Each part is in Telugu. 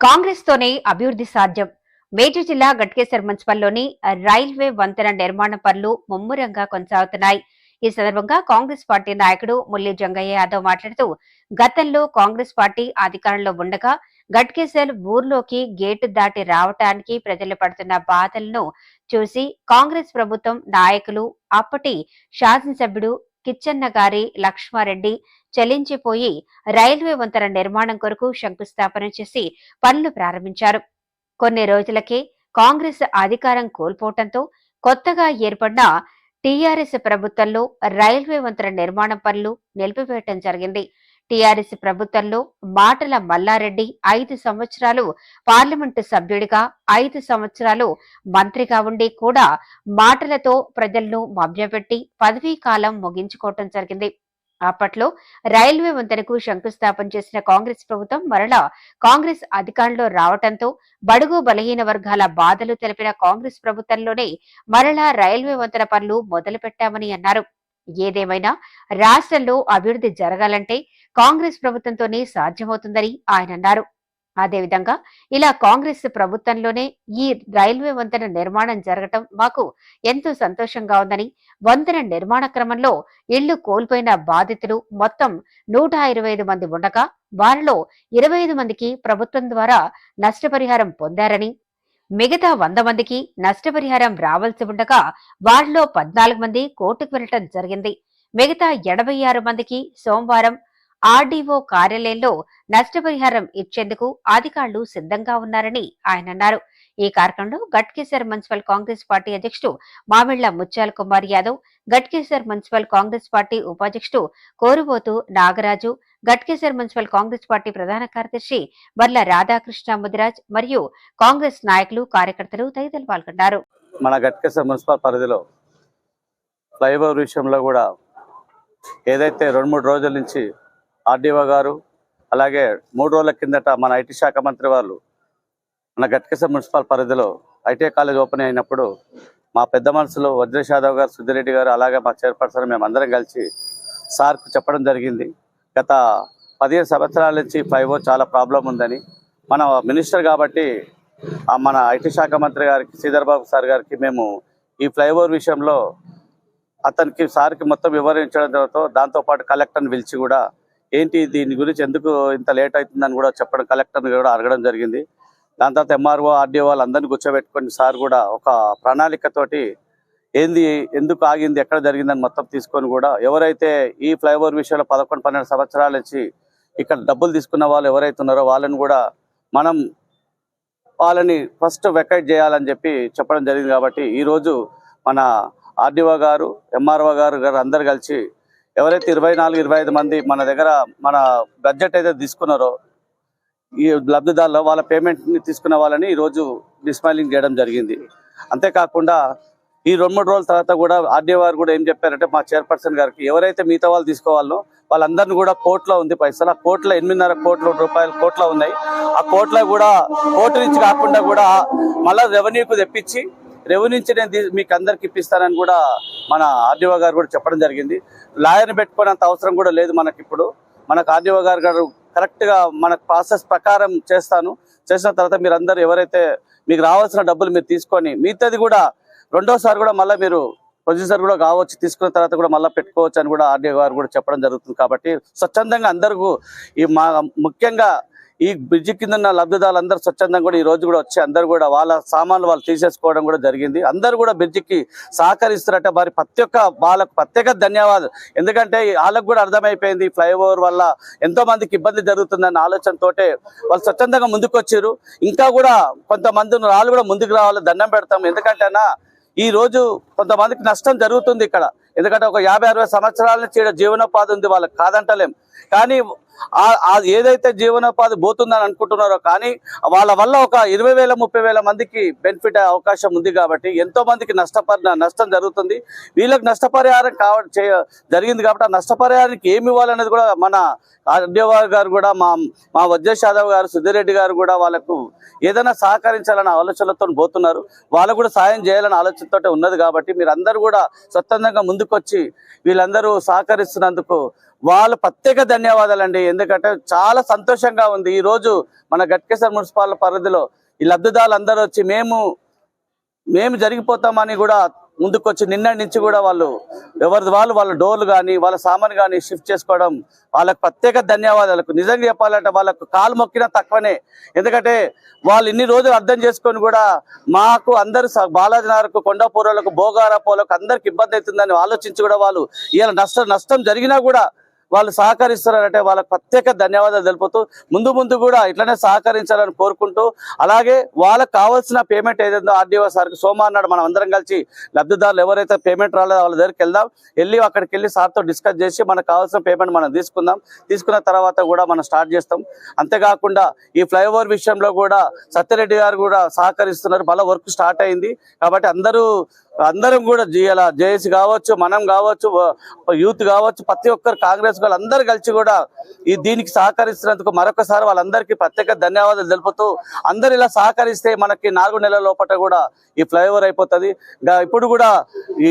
కాంగ్రెస్ తోనే అభివృద్ధి సాధ్యం. మేజర్ జిల్లా గట్కేసర్ మున్సిపల్లోని రైల్వే వంతెన నిర్మాణ పనులు ముమ్మరంగా కొనసాగుతున్నాయి. ఈ సందర్భంగా కాంగ్రెస్ పార్టీ నాయకుడు ముల్లి జంగయ్య యాదవ్ మాట్లాడుతూ గతంలో కాంగ్రెస్ పార్టీ అధికారంలో ఉండగా గట్కేసర్ ఊర్లోకి గేటు దాటి రావటానికి ప్రజలు పడుతున్న బాధలను చూసి కాంగ్రెస్ ప్రభుత్వం నాయకులు అప్పటి శాసనసభ్యుడు కిచ్చన్న గారి లక్ష్మారెడ్డి చెల్లించిపోయి రైల్వే వంతెన నిర్మాణం కొరకు శంకుస్థాపన చేసి పనులు ప్రారంభించారు. కొన్ని రోజులకే కాంగ్రెస్ అధికారం కోల్పోవటంతో కొత్తగా ఏర్పడిన టీఆర్ఎస్ ప్రభుత్వంలో రైల్వే వంతెన నిర్మాణ పనులు నిలిపివేయటం జరిగింది. టీఆర్ఎస్ ప్రభుత్వంలో మాటల మల్లారెడ్డి ఐదు సంవత్సరాలు పార్లమెంటు సభ్యుడిగా ఐదు సంవత్సరాలు మంత్రిగా ఉండి కూడా మాటలతో ప్రజలను మభ్యపెట్టి పదవీ కాలం ముగించుకోవటం జరిగింది. అప్పట్లో రైల్వే వంతెనకు శంకుస్థాపన చేసిన కాంగ్రెస్ ప్రభుత్వం మరలా కాంగ్రెస్ అధికారంలో రావటంతో బడుగు బలహీన వర్గాల బాధలు తెలిపిన కాంగ్రెస్ ప్రభుత్వంలోనే మరలా రైల్వే వంతెన పనులు మొదలు పెట్టామని అన్నారు. ఏదేమైనా రాష్ట్రంలో అభివృద్ధి జరగాలంటే కాంగ్రెస్ ప్రభుత్వంతోనే సాధ్యమవుతుందని ఆయన అన్నారు. అదేవిధంగా ఇలా కాంగ్రెస్ ప్రభుత్వంలోనే ఈ రైల్వే వంతెన నిర్మాణం జరగటం మాకు ఎంతో సంతోషంగా ఉందని వంతెన నిర్మాణ క్రమంలో ఇళ్ళు కోల్పోయిన బాధితులు మొత్తం నూట ఇరవై ఐదు మంది ఉండగా వారిలో ఇరవై ఐదు మందికి ప్రభుత్వం ద్వారా నష్టపరిహారం పొందారని మిగతా వంద మందికి నష్టపరిహారం రావాల్సి ఉండగా వారిలో పద్నాలుగు మంది కోర్టుకు వెళ్ళటం జరిగింది. మిగతా ఎనభై ఆరు మందికి సోమవారం ఆర్డీఓ కార్యాలయంలో నష్టపరిహారం ఇచ్చేందుకు అధికారులు సిద్ధంగా ఉన్నారని ఆయన అన్నారు. ఈ కార్యక్రమంలో గట్కేసర్ మున్సిపల్ కాంగ్రెస్ పార్టీ అధ్యక్షుడు మామిళ్ళ ముత్యాల కుమార్ యాదవ్ గట్కేసర్ మున్సిపల్ కాంగ్రెస్ పార్టీ ఉపాధ్యక్షుడు కోరుబోతు నాగరాజు గట్కేసర్ మున్సిపల్ కాంగ్రెస్ పార్టీ ప్రధాన కార్యదర్శి వర్ల రాధాకృష్ణ ముదిరాజ్ మరియు కాంగ్రెస్ నాయకులు కార్యకర్తలు తదితరులు పాల్గొన్నారు. మన గట్కేశ్వర మున్సిపల్ పరిధిలో ఫ్లైఓవర్ విషయంలో కూడా ఏదైతే రెండు మూడు రోజుల నుంచి ఆర్డీఓ గారు అలాగే మూడు రోజుల కిందట మన ఐటీ శాఖ మంత్రి వాళ్ళు మన గట్కేశ్వర మున్సిపల్ పరిధిలో ఐటీఐ కాలేజ్ ఓపెన్ అయినప్పుడు మా పెద్ద మనసులో వజ్రేష్ యాదవ్ గారు సుధిరెడ్డి గారు అలాగే మా చైర్పర్సన్ మేము అందరం కలిసి సార్కు చెప్పడం జరిగింది. గత పదిహేను సంవత్సరాల నుంచి ఫైవ్ చాలా ప్రాబ్లం ఉందని. మన మినిస్టర్ కాబట్టి మన ఐటీ శాఖ మంత్రి గారికి శ్రీధర్ బాబు సార్ గారికి మేము ఈ ఫ్లైఓవర్ విషయంలో అతనికి సార్కి మొత్తం వివరించడంతో దాంతోపాటు కలెక్టర్ని పిలిచి కూడా ఏంటి దీని గురించి ఎందుకు ఇంత లేట్ అవుతుందని కూడా చెప్పడం కలెక్టర్ని కూడా అడగడం జరిగింది. దాని తర్వాత ఎంఆర్ఓ ఆర్డీఓ వాళ్ళందరినీ కూర్చోబెట్టుకొని సార్ కూడా ఒక ప్రణాళికతోటి ఏంది ఎందుకు ఆగింది ఎక్కడ జరిగిందని మొత్తం తీసుకొని కూడా ఎవరైతే ఈ ఫ్లైఓవర్ విషయంలో పదకొండు పన్నెండు సంవత్సరాల నుంచి ఇక్కడ డబ్బులు తీసుకున్న వాళ్ళు ఎవరైతే ఉన్నారో వాళ్ళని కూడా మనం వాళ్ళని ఫస్ట్ వెకైట్ చేయాలని చెప్పి చెప్పడం జరిగింది కాబట్టి ఈరోజు మన ఆర్డీఓ గారు ఎంఆర్ఓ గారు గారు అందరు కలిసి ఎవరైతే ఇరవై నాలుగు ఇరవై ఐదు మంది మన దగ్గర మన బడ్జెట్ అయితే తీసుకున్నారో ఈ లబ్ధిదారులు వాళ్ళ పేమెంట్ని తీసుకున్న వాళ్ళని ఈరోజు డిస్మైలింగ్ చేయడం జరిగింది. అంతేకాకుండా ఈ రెండు మూడు రోజుల తర్వాత కూడా ఆర్డీఓ వారు కూడా ఏం చెప్పారంటే మా చైర్పర్సన్ గారికి ఎవరైతే మిగతా వాళ్ళు తీసుకోవాలో వాళ్ళందరినీ కూడా కోర్టులో ఉంది పైసలు. ఆ కోర్టులో ఎనిమిదిన్నర కోట్ల రూపాయలు కోట్లో ఉన్నాయి. ఆ కోర్టులో కూడా కోర్టు నుంచి కాకుండా కూడా మళ్ళీ రెవెన్యూకు తెప్పించి రెవెన్యూ నుంచి నేను మీకు అందరికి ఇప్పిస్తానని కూడా మన ఆర్డీఓ గారు కూడా చెప్పడం జరిగింది. లాయర్ని పెట్టుకునేంత అవసరం కూడా లేదు మనకి ఇప్పుడు మనకు ఆర్డీఓ గారు గారు కరెక్ట్గా మన ప్రాసెస్ ప్రకారం చేస్తాను. చేసిన తర్వాత మీరు అందరూ ఎవరైతే మీకు రావాల్సిన డబ్బులు మీరు తీసుకొని మిగతాది కూడా రెండోసారి కూడా మళ్ళీ మీరు ప్రొడ్యూసర్ కూడా కావచ్చు తీసుకున్న తర్వాత కూడా మళ్ళీ పెట్టుకోవచ్చు అని కూడా ఆర్డీఓ గారు కూడా చెప్పడం జరుగుతుంది కాబట్టి స్వచ్ఛందంగా అందరికీ ఈ మా ముఖ్యంగా ఈ బ్రిడ్జి కింద ఉన్న లబ్ధిదారులు అందరూ స్వచ్ఛందంగా కూడా ఈ రోజు కూడా వచ్చి అందరు కూడా వాళ్ళ సామాన్లు వాళ్ళు తీసేసుకోవడం కూడా జరిగింది. అందరూ కూడా బ్రిడ్జికి సహకరిస్తున్నట్ట మరి ప్రతి ఒక్క వాళ్ళకు ప్రత్యేక ధన్యవాదాలు. ఎందుకంటే వాళ్ళకు కూడా అర్థమైపోయింది ఫ్లైఓవర్ వల్ల ఎంతో మందికి ఇబ్బంది జరుగుతుందన్న ఆలోచనతోటే వాళ్ళు స్వచ్ఛందంగా ముందుకు వచ్చారు ఇంకా కూడా కొంతమంది వాళ్ళు కూడా ముందుకు రావాలి దండం పెడతాం ఎందుకంటే ఈ రోజు కొంతమందికి నష్టం జరుగుతుంది ఇక్కడ. ఎందుకంటే ఒక యాభై అరవై సంవత్సరాల నుంచి జీవనోపాధి ఉంది వాళ్ళకి కాదంటలేం. కానీ ఏదైతే జీవనోపాధి పోతుందని అనుకుంటున్నారో కానీ వాళ్ళ వల్ల ఒక ఇరవై వేల ముప్పై వేల మందికి బెనిఫిట్ అయ్యే అవకాశం ఉంది కాబట్టి ఎంతో మందికి నష్టపరి నష్టం జరుగుతుంది. వీళ్ళకి నష్టపరిహారం కావ చేయ- జరిగింది కాబట్టి ఆ నష్టపరిహారానికి ఏమి ఇవ్వాలనేది కూడా మన ఆర్డీఓ గారు కూడా మా మా వజ్రేష్ యాదవ్ గారు సుధీరెడ్డి గారు కూడా వాళ్ళకు ఏదైనా సహకరించాలన్న ఆలోచనలతో పోతున్నారు. వాళ్ళకు కూడా సాయం చేయాలని ఆలోచనతో ఉన్నది కాబట్టి మీరు కూడా స్వచ్ఛందంగా ముందుకొచ్చి వీళ్ళందరూ సహకరిస్తున్నందుకు వాళ్ళు ప్రత్యేక ధన్యవాదాలండి. ఎందుకంటే చాలా సంతోషంగా ఉంది. ఈ రోజు మన గట్కేశ్వర మున్సిపల్ పరిధిలో ఈ లబ్ధిదారులు అందరూ వచ్చి మేము మేము జరిగిపోతామని కూడా ముందుకొచ్చి నిన్న నుంచి కూడా వాళ్ళు ఎవరిది వాళ్ళు వాళ్ళ డోర్లు కానీ వాళ్ళ సామాన్ కానీ షిఫ్ట్ చేసుకోవడం వాళ్ళకు ప్రత్యేక ధన్యవాదాలకు నిజంగా చెప్పాలంటే వాళ్ళకు కాలు మొక్కినా తక్కువనే. ఎందుకంటే వాళ్ళు ఇన్ని రోజులు అర్థం చేసుకొని కూడా మాకు అందరు స- బాలాజీ నగర్కు కొండాపూర్లకు భోగారపోలకు అందరికి ఇబ్బంది అవుతుందని ఆలోచించి కూడా వాళ్ళు ఇలా నష్టం నష్టం జరిగినా కూడా వాళ్ళు సహకరిస్తున్నారంటే వాళ్ళకి ప్రత్యేక ధన్యవాదాలు తెలుపుతూ ముందు ముందు కూడా ఇట్లనే సహకరించాలని కోరుకుంటూ అలాగే వాళ్ళకి కావాల్సిన పేమెంట్ ఏదైందో ఆర్డీఓ సార్కి సోమవారం నాడు మనం అందరం కలిసి లబ్ధిదారులు ఎవరైతే పేమెంట్ రాలేదో వాళ్ళ దగ్గరికి వెళ్దాం. వెళ్ళి అక్కడికి వెళ్ళి సార్తో డిస్కస్ చేసి మనకు కావాల్సిన పేమెంట్ మనం తీసుకుందాం. తీసుకున్న తర్వాత కూడా మనం స్టార్ట్ చేస్తాం. అంతేకాకుండా ఈ ఫ్లైఓవర్ విషయంలో కూడా సత్యరెడ్డి గారు కూడా సహకరిస్తున్నారు. మళ్ళీ వర్క్ స్టార్ట్ అయింది. కాబట్టి అందరూ అందరం కూడా చేయాల జేఏసీ కావచ్చు మనం కావచ్చు యూత్ కావచ్చు ప్రతి ఒక్కరు కాంగ్రెస్ వాళ్ళు కలిసి కూడా ఈ దీనికి సహకరిస్తున్నందుకు మరొకసారి వాళ్ళందరికీ ప్రత్యేక ధన్యవాదాలు తెలుపుతూ అందరు ఇలా సహకరిస్తే మనకి నాలుగు నెలల లోపల కూడా ఈ ఫ్లైఓవర్ అయిపోతుంది. ఇప్పుడు కూడా ఈ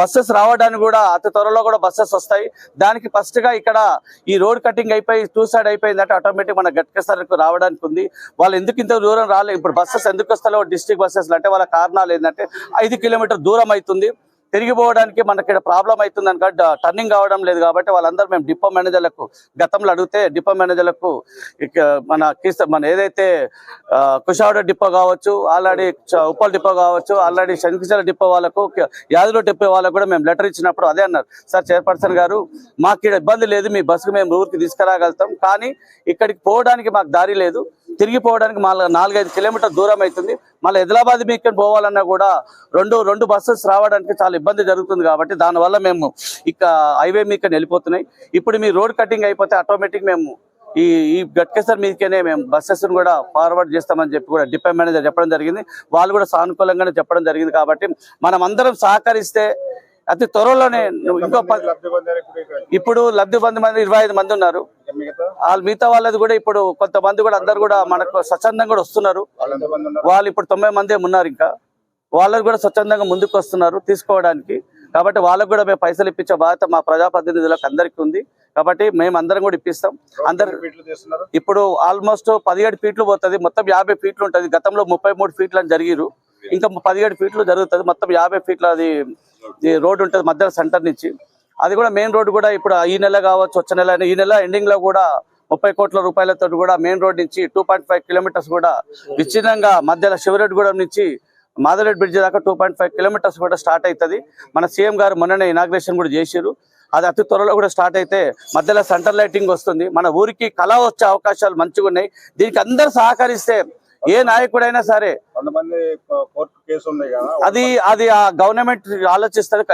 బస్సెస్ రావడానికి కూడా అతి త్వరలో కూడా బస్సెస్ వస్తాయి. దానికి ఫస్ట్గా ఇక్కడ ఈ రోడ్ కటింగ్ అయిపోయి టూ సైడ్ అయిపోయిందంటే ఆటోమేటిక్ మన గట్కేసరికి రావడానికి ఉంది. వాళ్ళు ఎందుకు ఇంత దూరం రాలేదు ఇప్పుడు బస్సెస్ ఎందుకు వస్తాలో డిస్ట్రిక్ట్ బస్సెస్ అంటే వాళ్ళ కారణాలు ఏంటంటే ఐదు కిలోమీటర్ దూరం అవుతుంది తిరిగిపోవడానికి మనకి ఇక్కడ ప్రాబ్లం అవుతుంది అనుక టర్నింగ్ కావడం లేదు కాబట్టి వాళ్ళందరూ మేము డిపో మేనేజర్లకు గతంలో అడిగితే డిపో మేనేజర్లకు ఇక మన కిస్ మన ఏదైతే కుషావుడ డిపో కావచ్చు ఆల్రెడీ ఉప్పల్ డిపో కావచ్చు ఆల్రెడీ శంకిచల డిపో వాళ్ళకు యాదలో డిపో వాళ్ళకు కూడా మేము లెటర్ ఇచ్చినప్పుడు అదే అన్నారు. సార్ చైర్పర్సన్ గారు మాకు ఇక్కడ ఇబ్బంది లేదు మీ బస్సుకు మేము ఊరికి తీసుకురాగలుగుతాం కానీ ఇక్కడికి పోవడానికి మాకు దారి లేదు. తిరిగిపోవడానికి మళ్ళీ నాలుగైదు కిలోమీటర్ దూరం అవుతుంది. మళ్ళీ హైదరాబాద్ మీకు పోవాలన్నా కూడా రెండు రెండు బస్సెస్ రావడానికి చాలా ఇబ్బంది జరుగుతుంది కాబట్టి దానివల్ల మేము ఇక హైవే మీకు వెళ్ళిపోతున్నాయి. ఇప్పుడు మీ రోడ్ కటింగ్ అయిపోతే ఆటోమేటిక్ మేము ఈ ఈ గట్కేసర్ మీదకేనే మేము బస్సెస్ను కూడా ఫార్వర్డ్ చేస్తామని చెప్పి కూడా డిపో మేనేజర్ చెప్పడం జరిగింది. వాళ్ళు కూడా సానుకూలంగానే చెప్పడం జరిగింది కాబట్టి మనం అందరం సహకరిస్తే అతి త్వరలోనే ఇంకో ఇప్పుడు లబ్ధి పొంది మంది ఇరవై ఐదు మంది ఉన్నారు. వాళ్ళు మిగతా వాళ్ళది కూడా ఇప్పుడు కొంతమంది కూడా అందరు కూడా మనకు స్వచ్ఛందంగా కూడా వస్తున్నారు. వాళ్ళు ఇప్పుడు తొంభై మంది ఉన్నారు ఇంకా. వాళ్ళకు కూడా స్వచ్ఛందంగా ముందుకు వస్తున్నారు తీసుకోవడానికి. కాబట్టి వాళ్ళకు కూడా మేము పైసలు ఇప్పించే బాధ్యత మా ప్రజాప్రతినిధులకు అందరికీ ఉంది. కాబట్టి మేము అందరం కూడా ఇప్పిస్తాం. అందరు ఇప్పుడు ఆల్మోస్ట్ పదిహేడు ఫీట్లు పోతుంది. మొత్తం యాభై ఫీట్లు ఉంటుంది. గతంలో ముప్పై మూడు ఫీట్లు అని జరిగిరు ఇంకా పదిహేడు ఫీట్లు జరుగుతుంది. మొత్తం యాభై ఫీట్ల అది ఈ రోడ్ ఉంటుంది మధ్య సెంటర్ నుంచి. అది కూడా మెయిన్ రోడ్ కూడా ఇప్పుడు ఈ నెల కావచ్చు వచ్చే నెల ఈ నెల ఎండింగ్లో కూడా ముప్పై కోట్ల రూపాయలతో కూడా మెయిన్ రోడ్ నుంచి టూ పాయింట్ ఫైవ్ కిలోమీటర్స్ కూడా విచ్ఛిన్నంగా మధ్యలో శివరెడ్డిగూడెం నుంచి మాధవరెడ్డి బ్రిడ్జ్ దాకా టూ పాయింట్ ఫైవ్ కిలోమీటర్స్ కూడా స్టార్ట్ అవుతుంది మన సీఎం గారు మొన్ననే ఇనాగ్రేషన్ కూడా చేశారు అది అతి త్వరలో కూడా స్టార్ట్ అయితే మధ్యలో సెంటర్ లైటింగ్ వస్తుంది. మన ఊరికి కళ వచ్చే అవకాశాలు మంచిగా ఉన్నాయి దీనికి అందరు సహకరిస్తే ఏ నాయకుడైనా సరే అది అది ఆ గవర్నమెంట్ ఆలోచిస్తారు.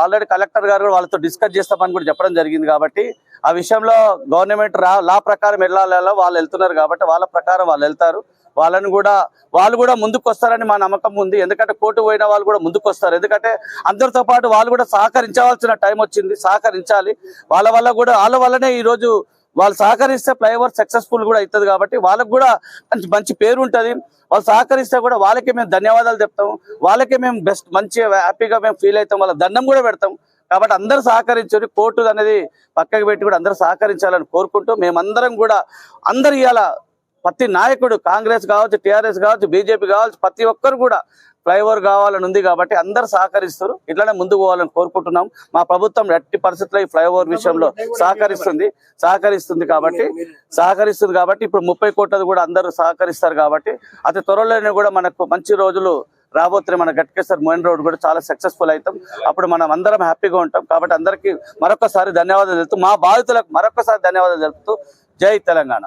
ఆల్రెడీ కలెక్టర్ గారు కూడా వాళ్ళతో డిస్కస్ చేస్తామని కూడా చెప్పడం జరిగింది కాబట్టి ఆ విషయంలో గవర్నమెంట్ లా ప్రకారం వెళ్ళాలో వాళ్ళు వెళ్తున్నారు కాబట్టి వాళ్ళ ప్రకారం వాళ్ళు వెళ్తారు. వాళ్ళని కూడా వాళ్ళు కూడా ముందుకు వస్తారని మా నమ్మకం ఉంది. ఎందుకంటే కోర్టు పోయిన వాళ్ళు కూడా ముందుకు వస్తారు ఎందుకంటే అందరితో పాటు వాళ్ళు కూడా సహకరించవలసిన టైం వచ్చింది. సహకరించాలి. వాళ్ళ వల్ల కూడా వాళ్ళ వల్లనే ఈ రోజు వాళ్ళు సహకరిస్తే ఫ్లైఓవర్ సక్సెస్ఫుల్ కూడా అవుతుంది కాబట్టి వాళ్ళకు కూడా మంచి మంచి పేరు ఉంటుంది. వాళ్ళు సహకరిస్తే కూడా వాళ్ళకే మేము ధన్యవాదాలు చెప్తాం. వాళ్ళకే మేము బెస్ట్ మంచి హ్యాపీగా మేము ఫీల్ అవుతాం. వాళ్ళ దండం కూడా పెడతాం. కాబట్టి అందరూ సహకరించారు కోర్టు అనేది పక్కకు పెట్టి కూడా అందరూ సహకరించాలని కోరుకుంటూ మేమందరం కూడా అందరు ఇవాళ ప్రతి నాయకుడు కాంగ్రెస్ కావచ్చు టీఆర్ఎస్ కావచ్చు బీజేపీ కావచ్చు ప్రతి ఒక్కరు కూడా ఫ్లైఓవర్ కావాలని ఉంది కాబట్టి అందరు సహకరిస్తారు. ఇట్లానే ముందుకు పోవాలని కోరుకుంటున్నాం. మా ప్రభుత్వం ఎట్టి పరిస్థితుల్లో ఈ ఫ్లైఓవర్ విషయంలో సహకరిస్తుంది. సహకరిస్తుంది కాబట్టి సహకరిస్తుంది కాబట్టి ఇప్పుడు ముప్పై కోట్లది కూడా అందరూ సహకరిస్తారు కాబట్టి అతి త్వరలోనే కూడా మనకు మంచి రోజులు రాబోతున్నాయి. మన గట్కేశ్వర్ మోయిన్ రోడ్ కూడా చాలా సక్సెస్ఫుల్ అవుతాం. అప్పుడు మనం అందరం హ్యాపీగా ఉంటాం. కాబట్టి అందరికీ మరొకసారి ధన్యవాదాలు తెలుపుతూ మా బాధితులకు మరొకసారి ధన్యవాదాలు తెలుపుతూ జై తెలంగాణ.